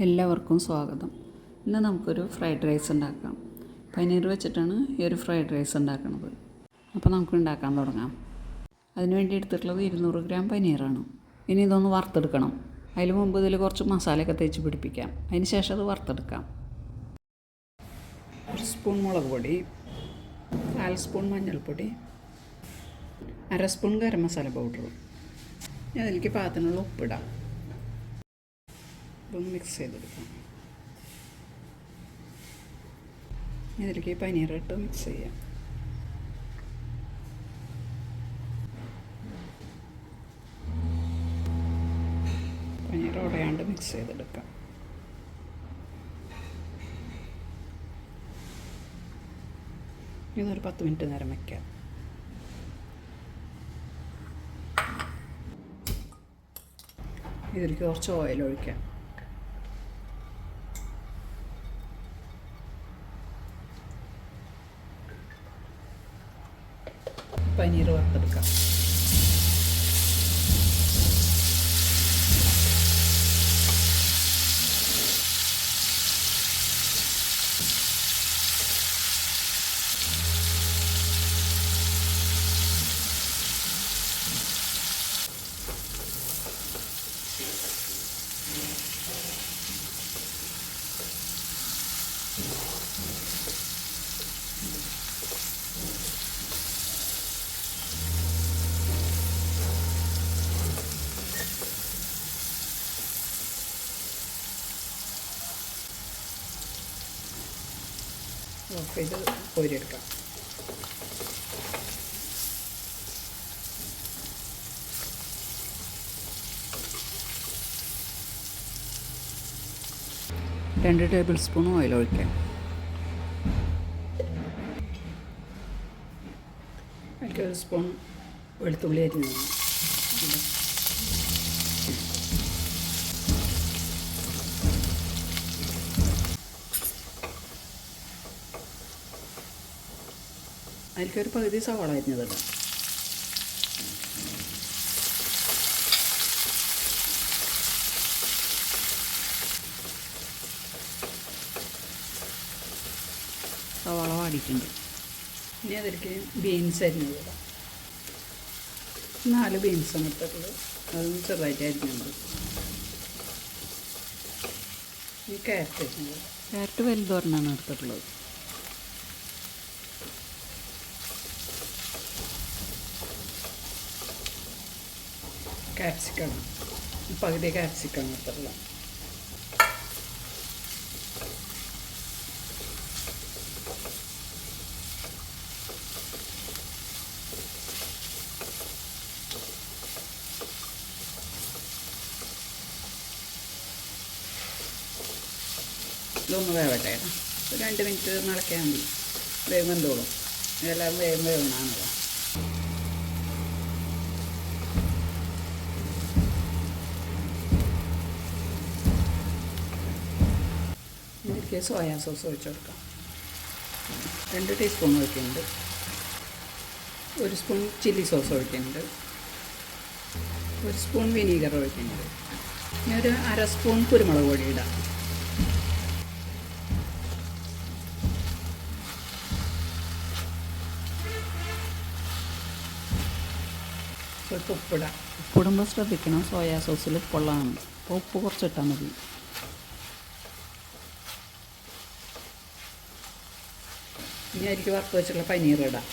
എല്ലാവർക്കും സ്വാഗതം. ഇന്ന് നമുക്കൊരു ഫ്രൈഡ് റൈസ് ഉണ്ടാക്കാം. പനീർ വെച്ചിട്ടാണ് ഈ ഒരു ഫ്രൈഡ് റൈസ് ഉണ്ടാക്കുന്നത് അപ്പോൾ നമുക്ക് ഉണ്ടാക്കാൻ തുടങ്ങാം. അതിന് വേണ്ടി എടുത്തിട്ടുള്ളത് ഇരുന്നൂറ് ഗ്രാം പനീറാണ്. ഇനി ഇതൊന്ന് വറുത്തെടുക്കണം. അതിന് മുമ്പ് ഇതിൽ കുറച്ച് മസാലയൊക്കെ തേച്ച് പിടിപ്പിക്കാം. അതിന് ശേഷം അത് വറുത്തെടുക്കാം. ഒരു സ്പൂൺ മുളക് പൊടി കാൽ സ്പൂൺ മഞ്ഞൾപ്പൊടി അര സ്പൂൺ ഗരം മസാല പൗഡർ. അതിലേക്ക് പാകത്തിനുള്ള ഉപ്പിടാം. ഇതൊന്ന് മിക്സ് ചെയ്തെടുക്കാം. ഇതിലേക്ക് പനീറിട്ട് മിക്സ് ചെയ്യാം. പനീർ ഉടയാണ്ട് മിക്സ് ചെയ്തെടുക്കാം. ഇതൊരു പത്ത് മിനിറ്റ് നേരം വയ്ക്കാം ഇതിലേക്ക് കുറച്ച് ഓയിൽ ഒഴിക്കാം. പനീർ വറുത്തെടുക്കാം ഓഫ് ചെയ്ത് കോരിയെടുക്കാം. രണ്ട് ടേബിൾ സ്പൂൺ ഓയിൽ ഒഴിക്കാം. ഒരു സ്പൂൺ വെളുത്തുള്ളി അരിഞ്ഞു അതിലേക്കൊരു പകുതി സവാള അരിഞ്ഞതിടാം. സവാള വാടിയിട്ടുണ്ട്. ഇനി അതിലേക്ക് ബീൻസ് അരിഞ്ഞതിടാം. നാല് ബീൻസാണ് ഇട്ടിട്ടുള്ളത് അതും ചെറുതായിട്ട് അരിഞ്ഞത് ഈ ക്യാരറ്റ് അരിഞ്ഞത് ക്യാരറ്റ് വലുതോരനാണ് എടുത്തിട്ടുള്ളത്. ക്യാപ്സിക്കം പകുതി ക്യാപ്സിക്കം എടുത്തിട്ടുള്ളത് ഇതൊന്ന് വേവട്ടെ ഒരു രണ്ട് മിനിറ്റ് നടക്കാൻ മതി വേഗം വെന്തോളും എല്ലാവരും വേഗം വേവണാണല്ലോ ഇതിലേക്ക് സോയാ സോസ് ഒഴിച്ചെടുക്കാം രണ്ട് ടീസ്പൂൺ ഒഴിക്കുന്നുണ്ട്. ഒരു സ്പൂൺ ചില്ലി സോസ് ഒഴിക്കുന്നുണ്ട്. ഒരു സ്പൂൺ വിനീഗർ ഒഴിക്കുന്നുണ്ട്. ഇനി ഒരു അര സ്പൂൺ കുരുമുളക് പൊടി ഇടാം. ഉപ്പിടാം ഉപ്പിടുമ്പോൾ ശ്രദ്ധിക്കണം സോയാ സോസിൽ ഉപ്പുള്ളതാണ് അപ്പോൾ ഉപ്പ് കുറച്ചിട്ടാൽ മതി. ഇനി അരിക്ക് വറുത്ത് വെച്ചുള്ള പനീർ ഇടാം.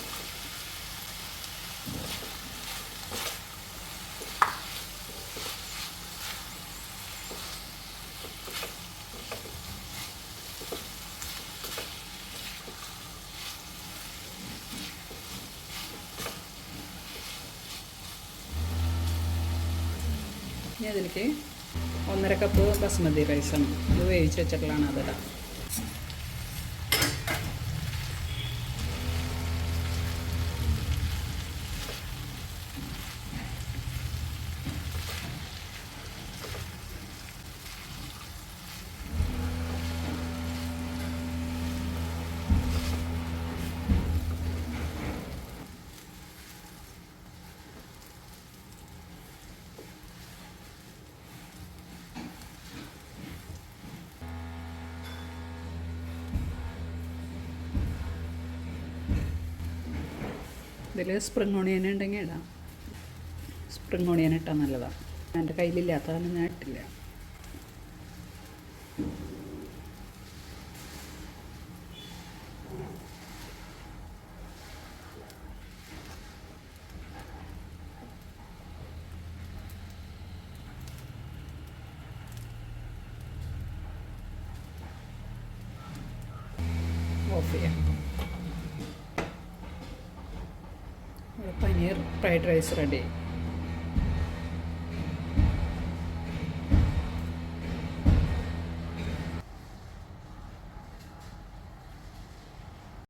ഇനി അതിലേക്ക് ഒന്നര കപ്പ് ബസ്മതി റൈസാണ്. ഇത് വേവിച്ച് വെച്ചിട്ടുള്ളതാണ് അതിടാം ഇതിൽ സ്പ്രിങ് ഓണിയൻ ഉണ്ടെങ്കിൽ ഇടാം. സ്പ്രിങ് ഓണിയൻ ഇട്ടാൽ നല്ലതാണ് എന്റെ കയ്യിലില്ലാത്തതാണ് ഞാൻ ഇട്ടില്ല. ചെയ്യാം. ഒരു പനീർ ഫ്രൈഡ് റൈസ് റെഡി